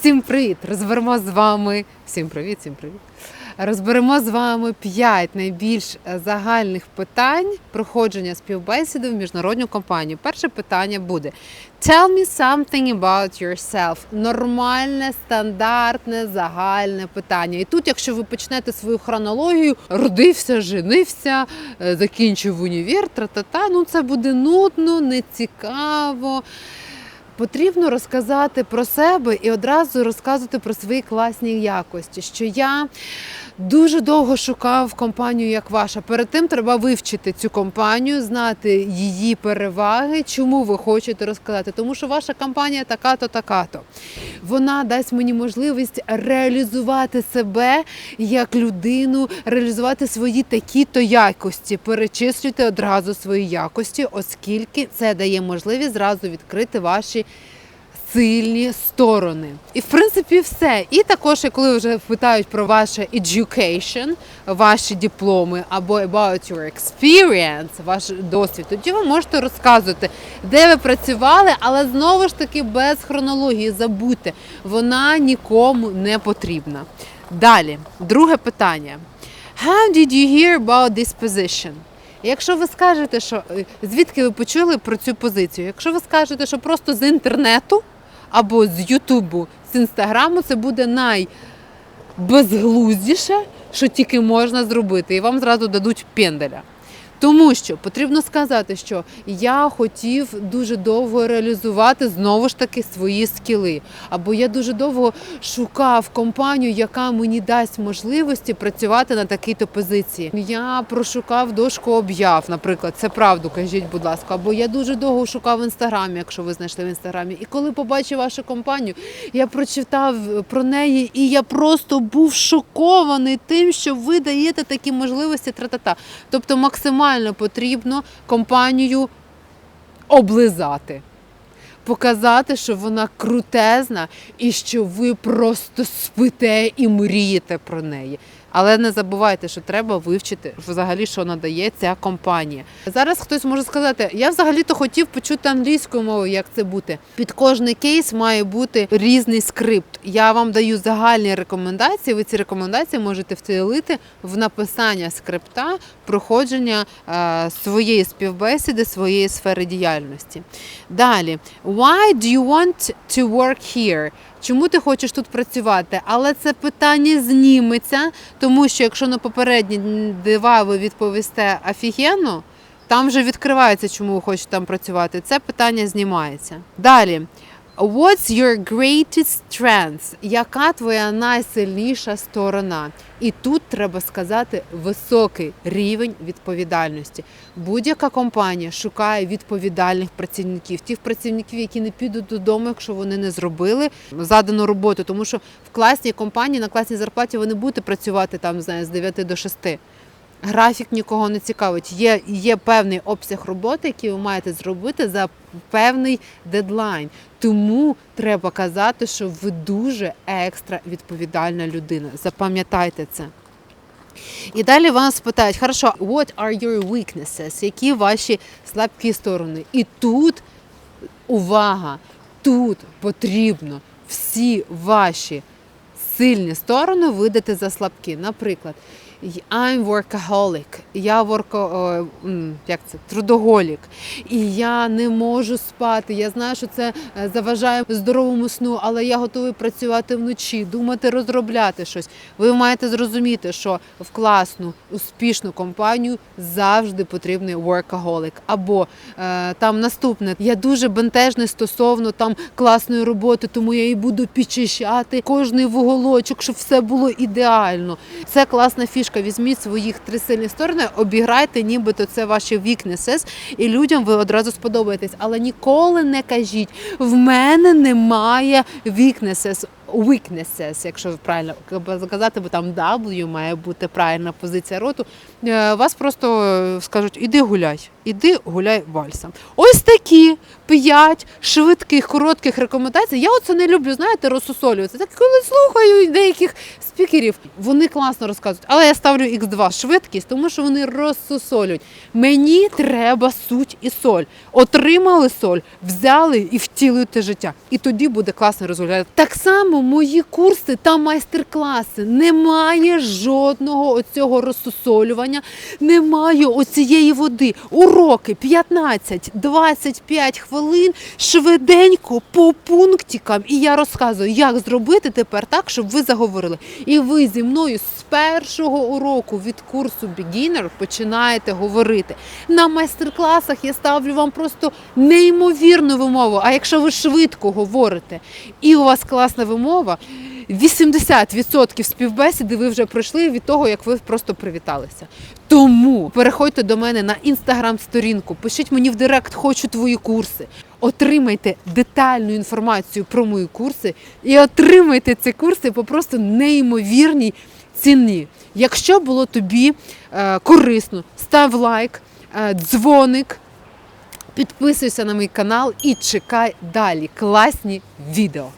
Всім привіт! Розберемо з вами. Всім привіт, всім привіт. Розберемо з вами п'ять найбільш е, загальних питань проходження співбесіди в міжнародну компанію. Перше питання буде: Tell me something about yourself. Нормальне, стандартне, загальне питання. І тут, якщо ви почнете свою хронологію, родився, женився, е, закінчив універ, тра-та-та, ну це буде нудно, нецікаво. Потрібно розказати про себе і одразу розказувати про свої класні якості. Що я дуже довго шукав компанію, як ваша. Перед тим треба вивчити цю компанію, знати її переваги, чому ви хочете розказати. Тому що ваша компанія така-то, така-то. Вона дасть мені можливість реалізувати себе як людину, реалізувати свої такі-то якості. Перечислюйте одразу свої якості, оскільки це дає можливість зразу відкрити ваші сильні сторони. І в принципі все. І також, коли вже питають про ваше education, ваші дипломи або about your experience, ваш досвід, тоді ви можете розказувати, де ви працювали, але знову ж таки без хронології забудьте, вона нікому не потрібна. Далі, друге питання. How did you hear about this position? Якщо ви скажете, що е, звідки ви почули про цю позицію? Якщо ви скажете, що просто з інтернету або з Ютубу, з інстаграму, це буде найбезглуздіше, що тільки можна зробити, і вам зразу дадуть пенделя. Тому що потрібно сказати, що я хотів дуже довго реалізувати знову ж таки свої скіли. Або я дуже довго шукав компанію, яка мені дасть можливості працювати на такій-то позиції. Я прошукав дошку об'яв, наприклад, це правду, кажіть, будь ласка. Або я дуже довго шукав в інстаграмі, якщо ви знайшли в інстаграмі. І коли побачив вашу компанію, я прочитав про неї, і я просто був шокований тим, що ви даєте такі можливості. Тра-та-та. Тобто максимально потрібно компанію облизати. Показати, що вона крутезна і що ви просто спите і мрієте про неї. Але не забувайте, що треба вивчити взагалі, що надає ця компанія. Зараз хтось може сказати, я взагалі-то хотів почути англійською мовою, як це бути. Під кожний кейс має бути різний скрипт. Я вам даю загальні рекомендації. Ви ці рекомендації можете втілити в написання скрипта проходження е, своєї співбесіди, своєї сфери діяльності. Далі, why do you want to work here? Чому ти хочеш тут працювати? Але це питання зніметься, тому що якщо на попередні дива ви відповісте офігенно, там вже відкривається, чому ви хочете там працювати. Це питання знімається. Далі. What's your greatest strength? Яка твоя найсильніша сторона? І тут треба сказати високий рівень відповідальності. Будь-яка компанія шукає відповідальних працівників, тих працівників, які не підуть додому, якщо вони не зробили задану роботу. Тому що в класній компанії на класній зарплаті ви не будете працювати там, не знаю, з 9 до 6. Графік нікого не цікавить. Є, є певний обсяг роботи, який ви маєте зробити за певний дедлайн. Тому треба казати, що ви дуже екстра відповідальна людина. Запам'ятайте це. І далі вас питають, хорошо, what are your weaknesses? Які ваші слабкі сторони? І тут увага, тут потрібно всі ваші сильні сторони видати за слабкі. Наприклад, I'm workaholic, я ворко, як це, трудоголік, і я не можу спати. Я знаю, що це е, заважає здоровому сну, але я готовий працювати вночі, думати, розробляти щось. Ви маєте зрозуміти, що в класну, успішну компанію завжди потрібний workaholic. Або е, там наступне, я дуже бентежний стосовно там класної роботи, тому я і буду підчищати кожний вуголочок, щоб все було ідеально. Це класна фішка. Візьміть своїх три сильні сторони, обіграйте, нібито це ваші weaknesses, і людям ви одразу сподобаєтесь. Але ніколи не кажіть, в мене немає weaknesses. Weaknesses, якщо правильно сказати, бо там W має бути правильна позиція роту. Е, Вас просто е, скажуть, іди гуляй, іди гуляй вальсом. Ось такі п'ять швидких, коротких рекомендацій. Я оце не люблю, знаєте, розсусолюватися. Так коли слухаю деяких спікерів, вони класно розказують. Але я ставлю X2 швидкість, тому що вони розсусолюють. Мені треба суть і соль. Отримали соль, взяли і втілюєте життя. І тоді буде класний результат. Так само мої курси та майстер-класи немає жодного оцього розсусолювання, немає оцієї води. Уроки 15-25 хвилин швиденько по пунктикам. І я розказую, як зробити тепер так, щоб ви заговорили. І ви зі мною з першого уроку від курсу Beginner починаєте говорити. На майстер-класах я ставлю вам просто неймовірну вимову. А якщо ви швидко говорите і у вас класна вимова, 80% співбесіди ви вже пройшли від того, як ви просто привіталися. Тому переходьте до мене на інстаграм-сторінку, пишіть мені в директ, хочу твої курси. Отримайте детальну інформацію про мої курси і отримайте ці курси по просто неймовірній ціні. Якщо було тобі е, корисно, став лайк, е, дзвоник, підписуйся на мій канал і чекай далі класні відео.